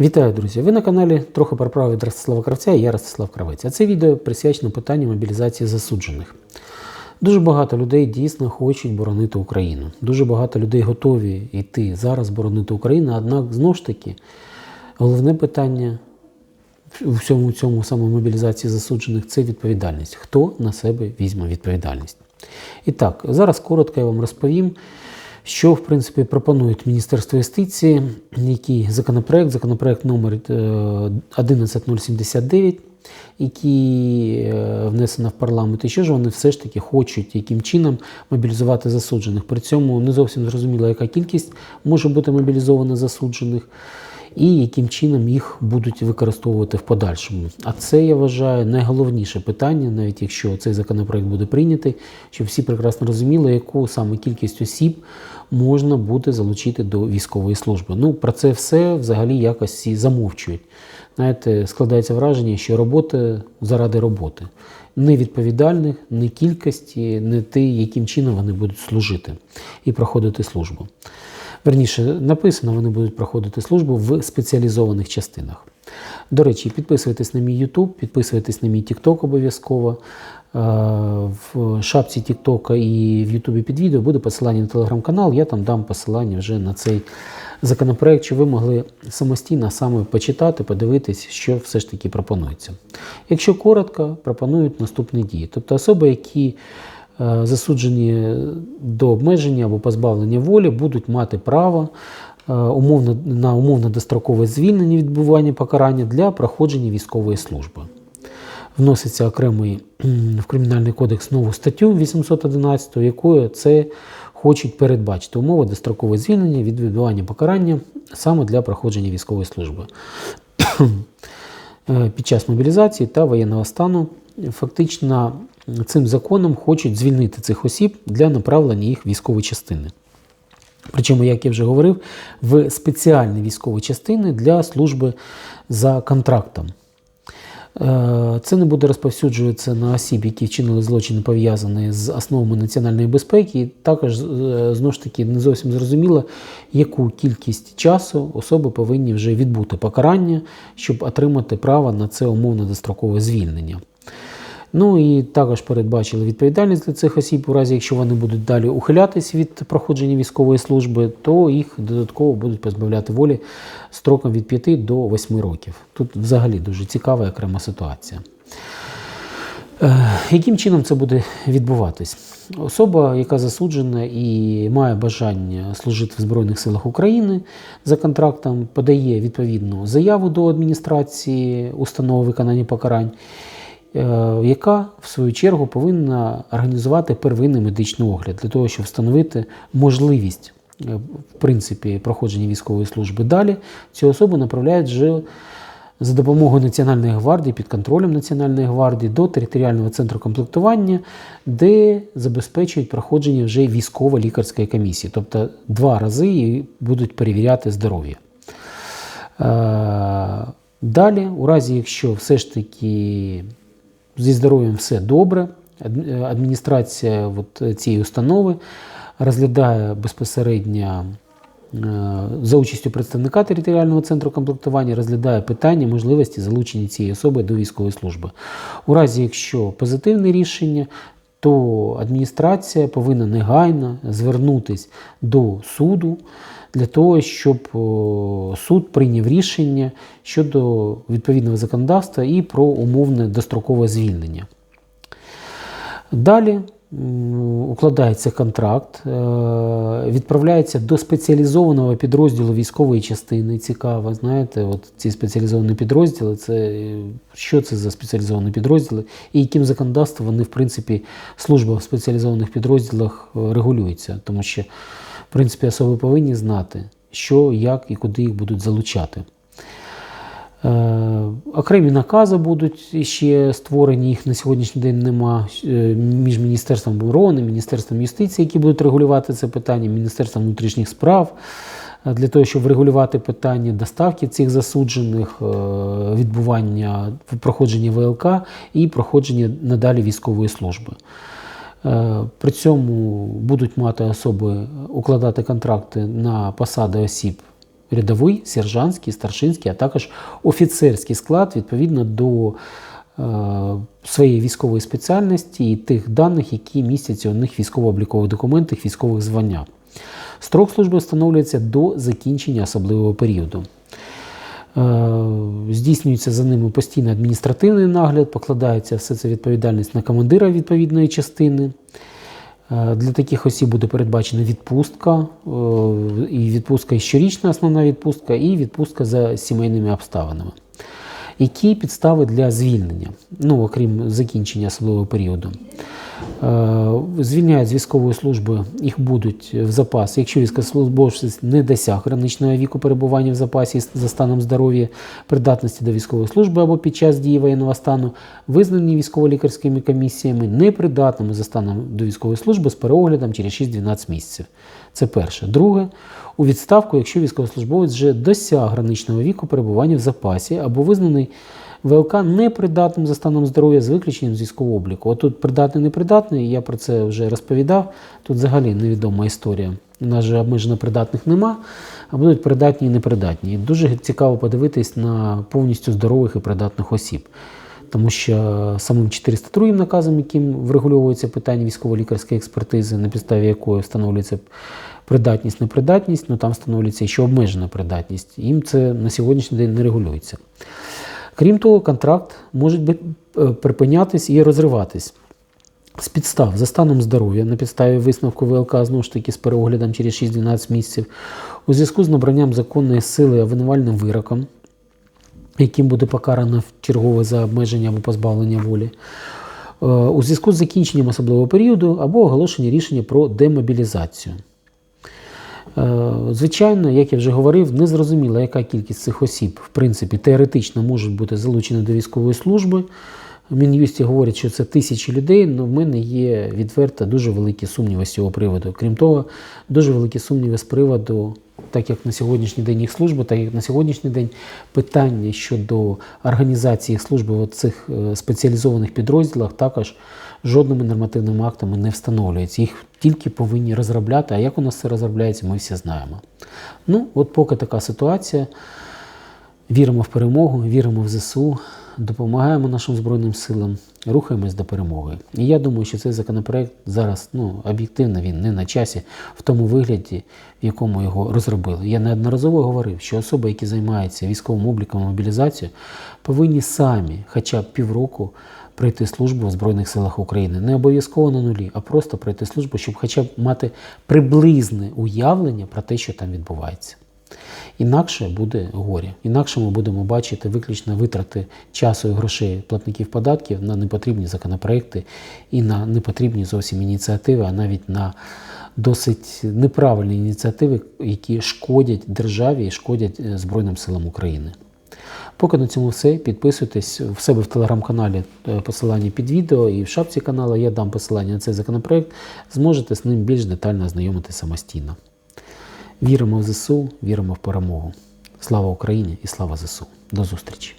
Вітаю, друзі! Ви на каналі трохи про право від Ростислава Кравця і я Ростислав Кравець. А це відео присвячено питанню мобілізації засуджених. Дуже багато людей дійсно хочуть боронити Україну. Дуже багато людей готові йти зараз боронити Україну. Однак, знову ж таки, головне питання у всьому цьому саме мобілізації засуджених це відповідальність. Хто на себе візьме відповідальність? І так, зараз коротко я вам розповім, що в принципі пропонують Міністерство юстиції, який законопроект, законопроект номер е, 11079, який е, внесено в парламент, і що ж вони все ж таки хочуть, яким чином мобілізувати засуджених. При цьому не зовсім зрозуміло, яка кількість може бути мобілізована засуджених. І яким чином їх будуть використовувати в подальшому. А це я вважаю найголовніше питання, навіть якщо цей законопроект буде прийнятий, щоб всі прекрасно розуміли, яку саме кількість осіб можна буде залучити до військової служби. Ну про це все взагалі якось всі замовчують. Знаєте, складається враження, що робота заради роботи. Не відповідальних, не кількості, не те, яким чином вони будуть служити і проходити службу. Верніше, написано, вони будуть проходити службу в спеціалізованих частинах. До речі, підписуйтесь на мій YouTube, підписуйтесь на мій TikTok обов'язково. Е, В шапці TikTok і в YouTube під відео буде посилання на телеграм-канал. Я там дам посилання вже на цей законопроект, щоб ви могли самостійно саме почитати, подивитись, що все ж таки пропонується. Якщо коротко, пропонують наступні дії. Тобто особи, які засуджені до обмеження або позбавлення волі, будуть мати право е, умовно, на умовно дострокове звільнення відбування покарання для проходження військової служби. Вноситься окремий в Кримінальний кодекс нову статтю 811, якою це хочуть передбачити умови дострокове звільнення від відбування покарання саме для проходження військової служби. Е, Під час мобілізації та воєнного стану фактично цим законом хочуть звільнити цих осіб для направлення їх в військові частини. Причому, як я вже говорив, в спеціальні військові частини для служби за контрактом. Е, Це не буде розповсюджуватися на осіб, які вчинили злочини пов'язані з основами національної безпеки. Також е, знову ж таки не зовсім зрозуміло, яку кількість часу особи повинні вже відбути покарання, щоб отримати право на це умовно дострокове звільнення. Ну і також передбачили відповідальність для цих осіб, у разі якщо вони будуть далі ухилятись від проходження військової служби, то їх додатково будуть позбавляти волі строком від 5 до 8 років. Тут взагалі дуже цікава окрема ситуація. Е, Яким чином це буде відбуватись? Особа, яка засуджена і має бажання служити в Збройних силах України за контрактом, подає відповідну заяву до адміністрації установи виконання покарань, яка в свою чергу повинна організувати первинний медичний огляд для того, щоб встановити можливість е, в принципі проходження військової служби. Далі цю особу направляють вже за допомогою Національної гвардії під контролем Національної гвардії до територіального центру комплектування, де забезпечують проходження вже військово-лікарської комісії. Тобто два рази її будуть перевіряти здоров'я. Е, Далі, у разі, якщо все ж таки зі здоров'ям все добре, адміністрація от цієї установи розглядає безпосередньо е, за участю представника територіального центру комплектування розглядає питання можливості залучення цієї особи до військової служби. У разі, якщо позитивне рішення, то адміністрація повинна негайно звернутися до суду для того, щоб суд прийняв рішення щодо відповідного законодавства і про умовне дострокове звільнення. Далі укладається контракт, е, відправляється до спеціалізованого підрозділу військової частини. Цікаво, знаєте, от ці спеціалізовані підрозділи, це е, що це за спеціалізовані підрозділи, і яким законодавством вони, в принципі, служба в спеціалізованих підрозділах е, регулюється, тому що, принципі, особи повинні знати, що, як і куди їх будуть залучати. Е, Окремі накази будуть ще створені, їх на сьогоднішній день нема е, між Міністерством оборони, Міністерством юстиції, які будуть регулювати це питання, Міністерством внутрішніх справ е, для того, щоб врегулювати питання доставки цих засуджених, відбування проходження ВЛК і проходження надалі військової служби. Е, При цьому будуть мати особи укладати контракти на посади осіб рядовий, сержантський, старшинський, а також офіцерський склад відповідно до е, своєї військової спеціальності і тих даних, які містяться у них військово-облікових документах, військових званнях. Строк служби встановлюється до закінчення особливого періоду. Е, Здійснюється за ними постійний адміністративний нагляд, покладається все це відповідальність на командира відповідної частини. Е, Для таких осіб буде передбачена відпустка, е, і відпустка і щорічна основна відпустка, і відпустка за сімейними обставинами. Які підстави для звільнення, ну окрім закінчення особливого періоду? Е, Звільняють з військової служби, їх будуть в запас, якщо військовослужбовець не досяг граничного віку перебування в запасі за станом здоров'я, придатності до військової служби або під час дії воєнного стану, визнані військово-лікарськими комісіями непридатними за станом до військової служби з переоглядом через 6-12 місяців. Це перше. Друге, у відставку, якщо військовослужбовець вже досяг граничного віку перебування в запасі або визнаний ВЛК непридатним за станом здоров'я з виключенням з військового обліку. Отут придатний непридатний, я про це вже розповідав. Тут взагалі невідома історія. У нас же обмежено придатних нема, а будуть придатні і непридатні. І дуже цікаво подивитись на повністю здорових і придатних осіб. Тому що самим 402 наказом, яким врегульовується питання військово-лікарської експертизи, на підставі якої встановлюється придатність, непридатність, ну там встановлюється ще обмежена придатність. Їм це на сьогоднішній день не регулюється. Крім того, контракт може е, припинятись і розриватись. З підстав за станом здоров'я на підставі висновку ВЛК знову ж таки з переоглядом через 6-12 місяців у зв'язку з набранням законної сили обвинувальним вироком, яким буде покарано чергове за обмеження або позбавлення волі, е, у зв'язку з закінченням особливого періоду або оголошення рішення про демобілізацію. Е, Звичайно, як я вже говорив, незрозуміло, яка кількість цих осіб, в принципі, теоретично можуть бути залучені до військової служби. Мін'юсті говорять, що це тисячі людей, але в мене є відверто дуже великі сумніви з цього приводу. Крім того, дуже великі сумніви з приводу, так як на сьогоднішній день їх служби, так як на сьогоднішній день питання щодо організації служби в цих е, спеціалізованих підрозділах також жодними нормативними актами не встановлюється. Їх тільки повинні розробляти. А як у нас це розробляється, ми всі знаємо. Ну, от поки така ситуація. Віримо в перемогу, віримо в ЗСУ, допомагаємо нашим Збройним силам, рухаємось до перемоги. І я думаю, що цей законопроект зараз ну, об'єктивно він не на часі в тому вигляді, в якому його розробили. Я неодноразово говорив, що особи, які займаються військовим обліком мобілізацією, повинні самі хоча б півроку пройти службу в Збройних силах України. Не обов'язково на нулі, а просто пройти службу, щоб хоча б мати приблизне уявлення про те, що там відбувається. Інакше буде горя. Інакше ми будемо бачити виключно витрати часу і грошей платників податків на непотрібні законопроекти і на непотрібні зовсім ініціативи, а навіть на досить неправильні ініціативи, які шкодять державі і шкодять е, Збройним силам України. Поки на цьому все. Підписуйтесь в себе в телеграм-каналі е, посилання під відео і в шапці каналу я дам посилання на цей законопроект. Зможете з ним більш детально ознайомитися самостійно. Віримо в ЗСУ, віримо в перемогу. Слава Україні і слава ЗСУ. До зустрічі!